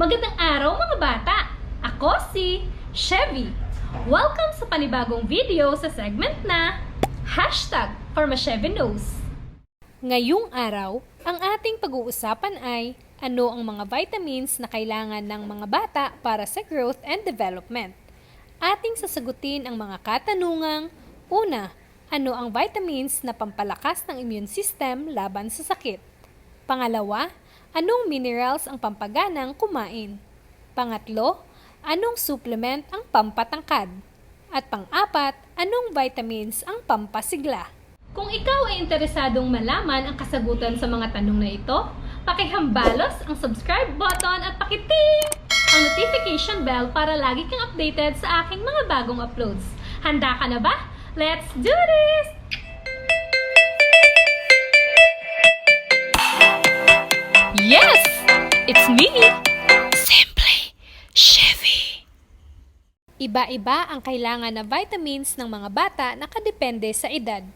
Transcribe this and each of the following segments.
Magandang araw mga bata! Ako si Chevy. Welcome sa panibagong video sa segment na Hashtag for Knows. Ngayong araw, ang ating pag-uusapan ay ano ang mga vitamins na kailangan ng mga bata para sa growth and development. Ating sasagutin ang mga katanungang Una, ano ang vitamins na pampalakas ng immune system laban sa sakit? Pangalawa, anong minerals ang pampaganang kumain? Pangatlo, anong supplement ang pampatangkad? At pang-apat, anong vitamins ang pampasigla? Kung ikaw ay interesadong malaman ang kasagutan sa mga tanong na ito, pakihambalos ang subscribe button at pakiting ang notification bell para lagi kang updated sa aking mga bagong uploads. Handa ka na ba? Let's do this! Yes! It's me! Simply Chevy! Iba-iba ang kailangan na vitamins ng mga bata nakadepende sa edad.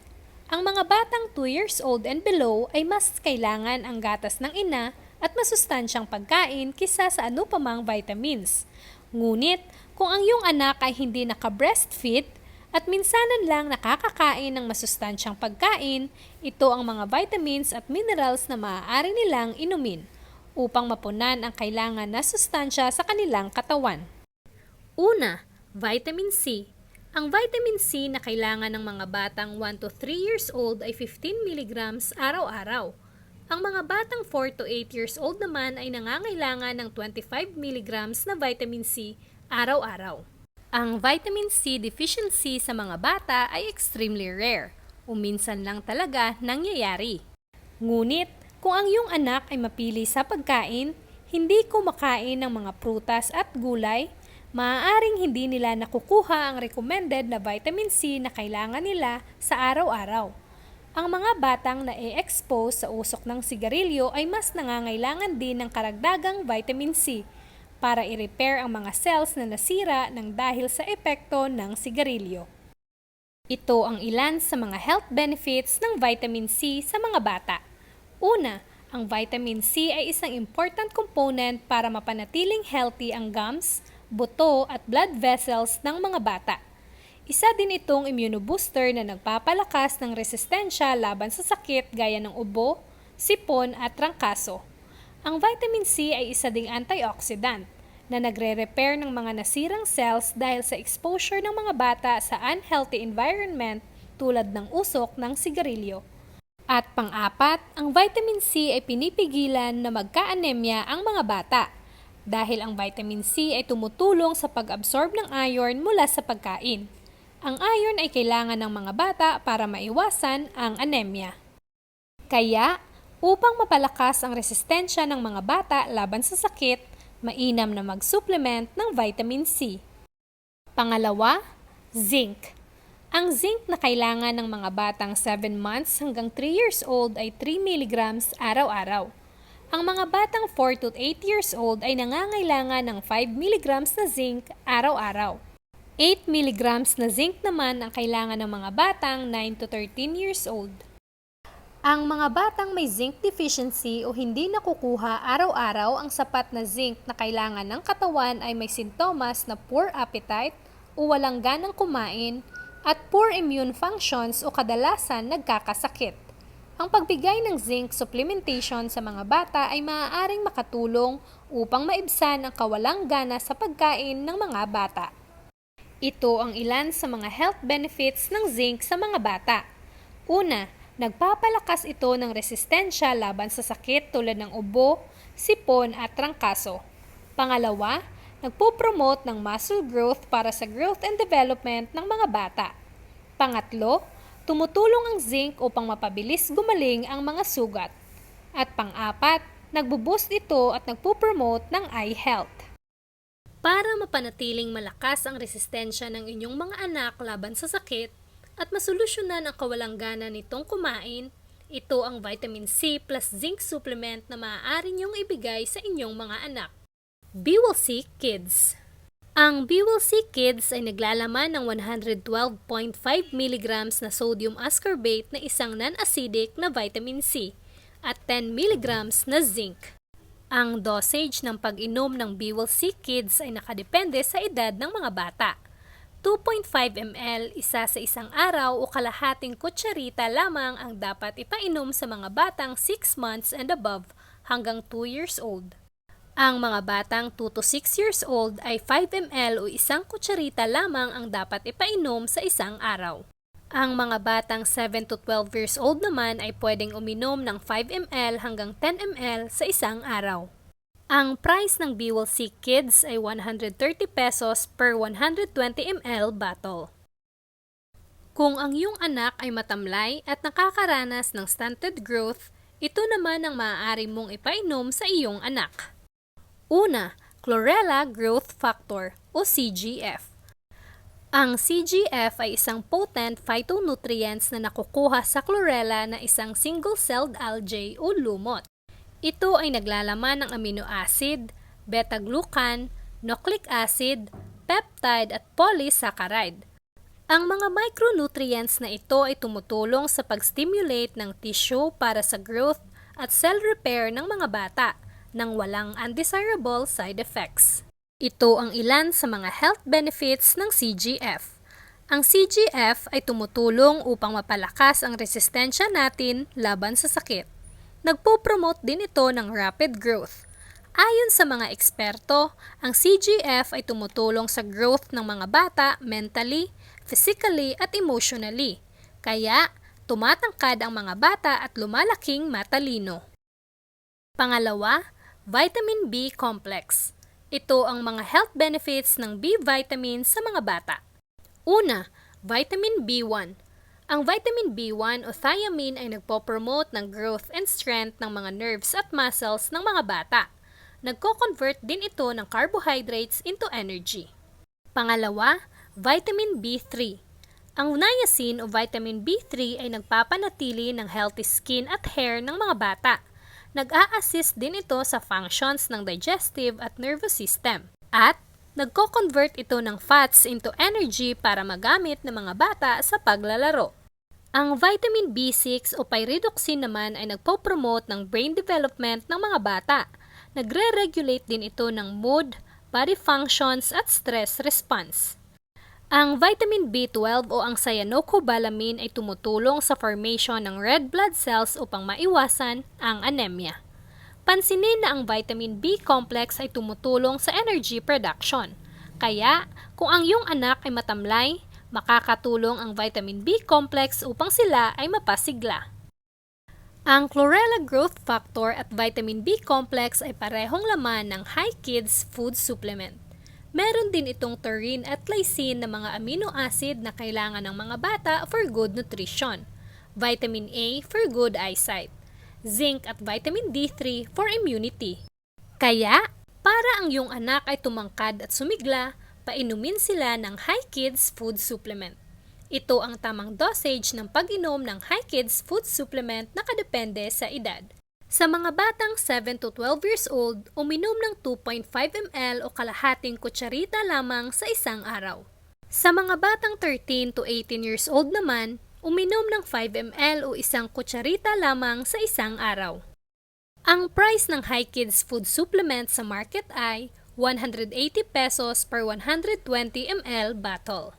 Ang mga batang 2 years old and below ay mas kailangan ang gatas ng ina at masustansyang pagkain kisa sa ano pa vitamins. Ngunit, kung ang iyong anak ay hindi naka-breastfeed at minsanan lang nakakakain ng masustansyang pagkain, ito ang mga vitamins at minerals na maaari nilang inumin upang mapunan ang kailangan na sustansya sa kanilang katawan. Una, vitamin C. Ang vitamin C na kailangan ng mga batang 1 to 3 years old ay 15 mg araw-araw. Ang mga batang 4 to 8 years old naman ay nangangailangan ng 25 mg na vitamin C araw-araw. Ang vitamin C deficiency sa mga bata ay extremely rare, o minsan lang talaga nangyayari. Ngunit, kung ang iyong anak ay mapili sa pagkain, hindi kumakain ng mga prutas at gulay, maaaring hindi nila nakukuha ang recommended na vitamin C na kailangan nila sa araw-araw. Ang mga batang na-expose sa usok ng sigarilyo ay mas nangangailangan din ng karagdagang vitamin C para i-repair ang mga cells na nasira ng dahil sa epekto ng sigarilyo. Ito ang ilan sa mga health benefits ng vitamin C sa mga bata. Una, ang vitamin C ay isang important component para mapanatiling healthy ang gums, buto at blood vessels ng mga bata. Isa din itong immunobooster na nagpapalakas ng resistensya laban sa sakit gaya ng ubo, sipon at trangkaso. Ang vitamin C ay isa ding antioxidant na nagre-repair ng mga nasirang cells dahil sa exposure ng mga bata sa unhealthy environment tulad ng usok ng sigarilyo. At pang-apat, ang vitamin C ay pinipigilan na magka-anemia ang mga bata dahil ang vitamin C ay tumutulong sa pag-absorb ng iron mula sa pagkain. Ang iron ay kailangan ng mga bata para maiwasan ang anemia. Kaya, upang mapalakas ang resistensya ng mga bata laban sa sakit, mainam na mag-supplement ng vitamin C. Pangalawa, zinc. Ang zinc na kailangan ng mga batang 7 months hanggang 3 years old ay 3 mg araw-araw. Ang mga batang 4 to 8 years old ay nangangailangan ng 5 mg na zinc araw-araw. 8 mg na zinc naman ang kailangan ng mga batang 9 to 13 years old. Ang mga batang may zinc deficiency o hindi nakukuha araw-araw ang sapat na zinc na kailangan ng katawan ay may sintomas na poor appetite o walang ganang kumain at poor immune functions o kadalasan nagkakasakit. Ang pagbigay ng zinc supplementation sa mga bata ay maaaring makatulong upang maibsan ang kawalang gana sa pagkain ng mga bata. Ito ang ilan sa mga health benefits ng zinc sa mga bata. Una, nagpapalakas ito ng resistensya laban sa sakit tulad ng ubo, sipon at trangkaso. Pangalawa, nagpo-promote ng muscle growth para sa growth and development ng mga bata. Pangatlo, tumutulong ang zinc upang mapabilis gumaling ang mga sugat. At pang-apat, nagbo-boost ito at nagpo-promote ng eye health. Para mapanatiling malakas ang resistensya ng inyong mga anak laban sa sakit at masolusyonan ang kawalang gana nitong kumain, ito ang vitamin C plus zinc supplement na maaari niyong ibigay sa inyong mga anak. BWC Kids Ang BWC Kids ay naglalaman ng 112.5 mg na sodium ascorbate na isang non-acidic na vitamin C at 10 mg na zinc. Ang dosage ng pag-inom ng BWC Kids ay nakadepende sa edad ng mga bata. 2.5 ml isa sa isang araw o kalahating kutsarita lamang ang dapat ipainom sa mga batang 6 months and above hanggang 2 years old. Ang mga batang 2 to 6 years old ay 5 ml o isang kutsarita lamang ang dapat ipainom sa isang araw. Ang mga batang 7 to 12 years old naman ay pwedeng uminom ng 5 ml hanggang 10 ml sa isang araw. Ang price ng BWC Kids ay 130 pesos per 120 ml bottle. Kung ang iyong anak ay matamlay at nakakaranas ng stunted growth, ito naman ang maaari mong ipainom sa iyong anak. Una, Chlorella Growth Factor o CGF. Ang CGF ay isang potent phytonutrients na nakukuha sa chlorella na isang single-celled algae o lumot. Ito ay naglalaman ng amino acid, beta-glucan, nucleic acid, peptide at polysaccharide. Ang mga micronutrients na ito ay tumutulong sa pag-stimulate ng tissue para sa growth at cell repair ng mga bata nang walang undesirable side effects. Ito ang ilan sa mga health benefits ng CGF. Ang CGF ay tumutulong upang mapalakas ang resistensya natin laban sa sakit. Nagpo-promote din ito ng rapid growth. Ayon sa mga eksperto, ang CGF ay tumutulong sa growth ng mga bata mentally, physically at emotionally. Kaya, tumatangkad ang mga bata at lumalaking matalino. Pangalawa, Vitamin B Complex. Ito ang mga health benefits ng B vitamin sa mga bata. Una, vitamin B1. Ang vitamin B1 o thiamine ay nagpo-promote ng growth and strength ng mga nerves at muscles ng mga bata. Nagko-convert din ito ng carbohydrates into energy. Pangalawa, vitamin B3. Ang niacin o vitamin B3 ay nagpapanatili ng healthy skin at hair ng mga bata. Nag-a-assist din ito sa functions ng digestive at nervous system. At nagko-convert ito ng fats into energy para magamit ng mga bata sa paglalaro. Ang vitamin B6 o pyridoxine naman ay nagpo-promote ng brain development ng mga bata. Nagre-regulate din ito ng mood, body functions at stress response. Ang vitamin B12 o ang cyanocobalamin ay tumutulong sa formation ng red blood cells upang maiwasan ang anemia. Pansinin na ang vitamin B complex ay tumutulong sa energy production. Kaya, kung ang iyong anak ay matamlay, makakatulong ang vitamin B complex upang sila ay mapasigla. Ang chlorella growth factor at vitamin B complex ay parehong laman ng High Kids Food Supplement. Meron din itong taurine at lysine na mga amino acid na kailangan ng mga bata for good nutrition. Vitamin A for good eyesight. Zinc at vitamin D3 for immunity. Kaya, para ang iyong anak ay tumangkad at sumigla, painumin sila ng High Kids Food Supplement. Ito ang tamang dosage ng pag-inom ng High Kids Food Supplement na kadepende sa edad. Sa mga batang 7 to 12 years old, uminom ng 2.5 ml o kalahating kutsarita lamang sa isang araw. Sa mga batang 13 to 18 years old naman, uminom ng 5 ml o isang kutsarita lamang sa isang araw. Ang price ng High Kids Food Supplement sa market ay 180 pesos per 120 ml bottle.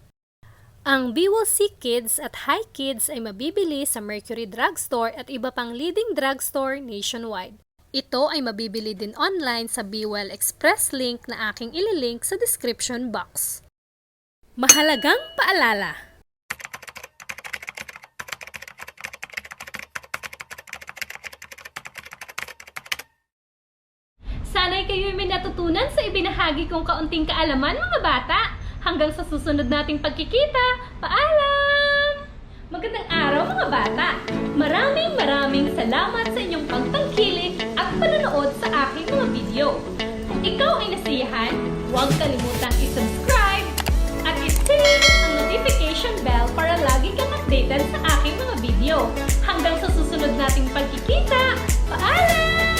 Ang BWC Kids at High Kids ay mabibili sa Mercury Drugstore at iba pang leading drugstore nationwide. Ito ay mabibili din online sa BWell Express link na aking ililink sa description box. Mahalagang paalala! Sana'y kayo'y may natutunan sa ibinahagi kong kaunting kaalaman mga bata. Hanggang sa susunod nating pagkikita, paalam! Magandang araw mga bata! Maraming maraming salamat sa inyong pagtangkilik at panonood sa aking mga video. Kung ikaw ay nasiyahan, huwag kalimutang i-subscribe at i-click ang notification bell para lagi kang updated sa aking mga video. Hanggang sa susunod nating pagkikita, paalam!